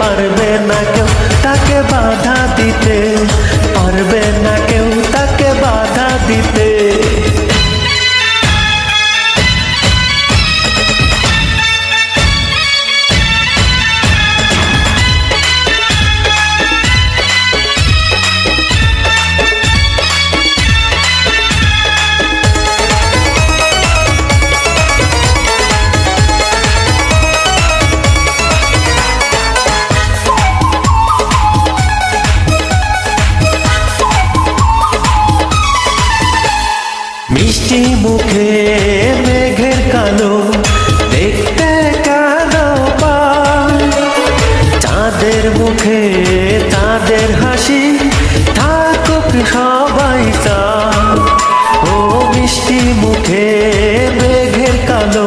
পারবে মিষ্টি মুখে মেঘের কালো, দেখতে কালো তাদের মুখে তাদের হাসি থাকুক সবাই তা ও মিষ্টি মুখে মেঘের কালো